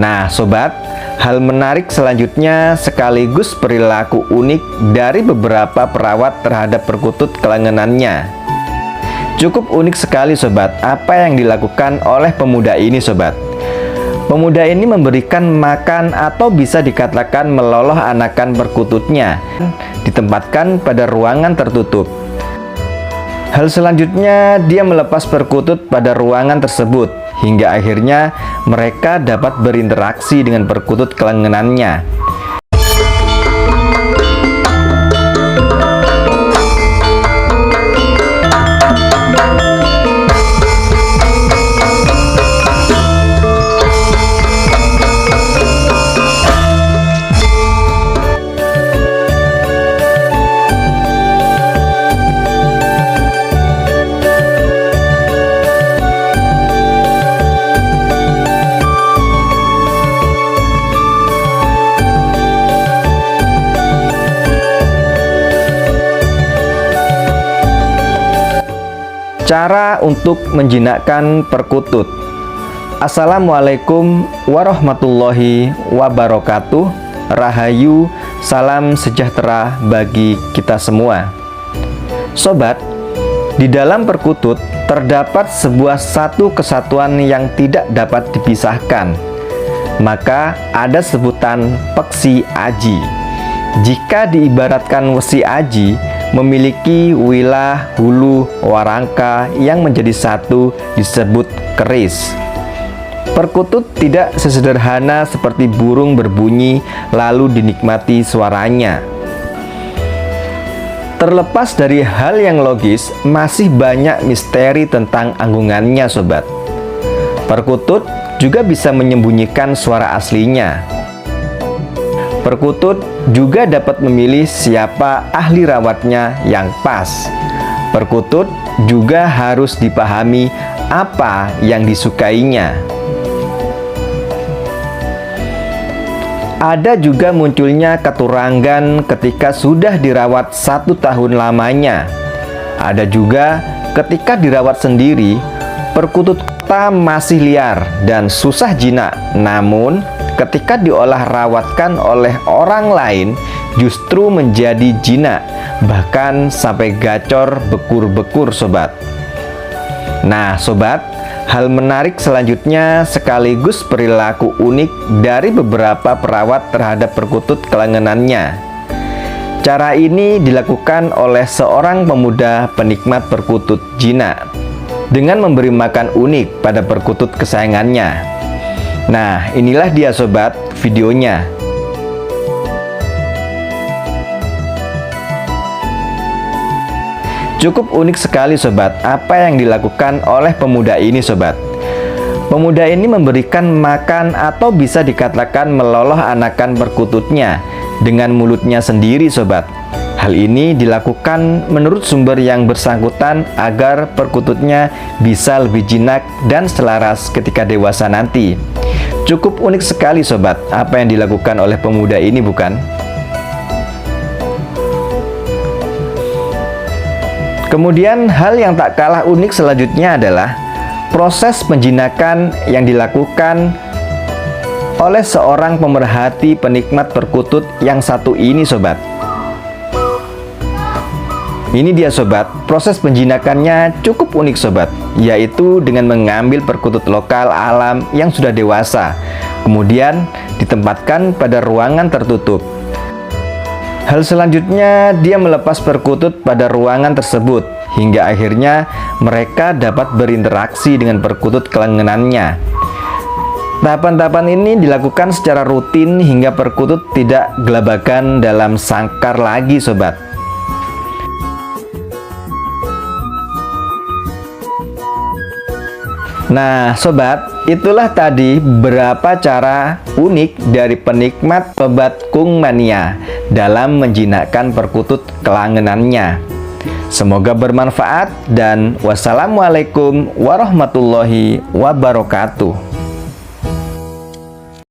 Nah, sobat, hal menarik selanjutnya sekaligus perilaku unik dari beberapa perawat terhadap perkutut kelangenannya. Cukup unik sekali sobat, apa yang dilakukan oleh pemuda ini sobat. Pemuda ini memberikan makan atau bisa dikatakan meloloh anakan perkututnya, ditempatkan pada ruangan tertutup. Hal selanjutnya, dia melepas perkutut pada ruangan tersebut hingga akhirnya mereka dapat berinteraksi dengan perkutut kelangenannya. Cara untuk menjinakkan perkutut. Assalamualaikum warahmatullahi wabarakatuh. Rahayu, salam sejahtera bagi kita semua. Sobat, di dalam perkutut terdapat sebuah satu kesatuan yang tidak dapat dipisahkan. Maka ada sebutan peksi aji. Jika diibaratkan wesi aji memiliki wilah hulu warangka yang menjadi satu disebut keris. Perkutut tidak sesederhana seperti burung berbunyi lalu dinikmati suaranya. Terlepas dari hal yang logis, masih banyak misteri tentang anggungannya sobat. Perkutut juga bisa menyembunyikan suara aslinya. Perkutut juga dapat memilih siapa ahli rawatnya yang pas. Perkutut juga harus dipahami apa yang disukainya. Ada juga munculnya keturangan ketika sudah dirawat satu tahun lamanya. Ada juga ketika dirawat sendiri, perkutut kita masih liar dan susah jinak. Namun, ketika diolah rawatkan oleh orang lain justru menjadi jinak bahkan sampai gacor bekur-bekur sobat nah sobat hal menarik selanjutnya sekaligus perilaku unik dari beberapa perawat terhadap perkutut kelangenannya Cara ini dilakukan oleh seorang pemuda penikmat perkutut jinak dengan memberi makan unik pada perkutut kesayangannya. Nah, inilah dia sobat videonya. Cukup unik sekali sobat apa yang dilakukan oleh pemuda ini sobat. Pemuda ini memberikan makan atau bisa dikatakan meloloh anakan perkututnya dengan mulutnya sendiri sobat. Hal ini dilakukan menurut sumber yang bersangkutan agar perkututnya bisa lebih jinak dan selaras ketika dewasa nanti. Cukup unik sekali sobat, apa yang dilakukan oleh pemuda ini bukan? Kemudian hal yang tak kalah unik selanjutnya adalah proses penjinakan yang dilakukan oleh seorang pemerhati penikmat perkutut yang satu ini sobat. Ini dia sobat, proses penjinakannya cukup unik sobat, yaitu dengan mengambil perkutut lokal alam yang sudah dewasa, kemudian ditempatkan pada ruangan tertutup. Hal selanjutnya, dia melepas perkutut pada ruangan tersebut, hingga akhirnya mereka dapat berinteraksi dengan perkutut kelangenannya. Tahapan-tahapan ini dilakukan secara rutin hingga perkutut tidak gelabakan dalam sangkar lagi sobat. Nah, sobat, itulah tadi beberapa cara unik dari penikmat obat kung mania dalam menjinakkan perkutut kelangenannya. Semoga bermanfaat dan wassalamualaikum warahmatullahi wabarakatuh.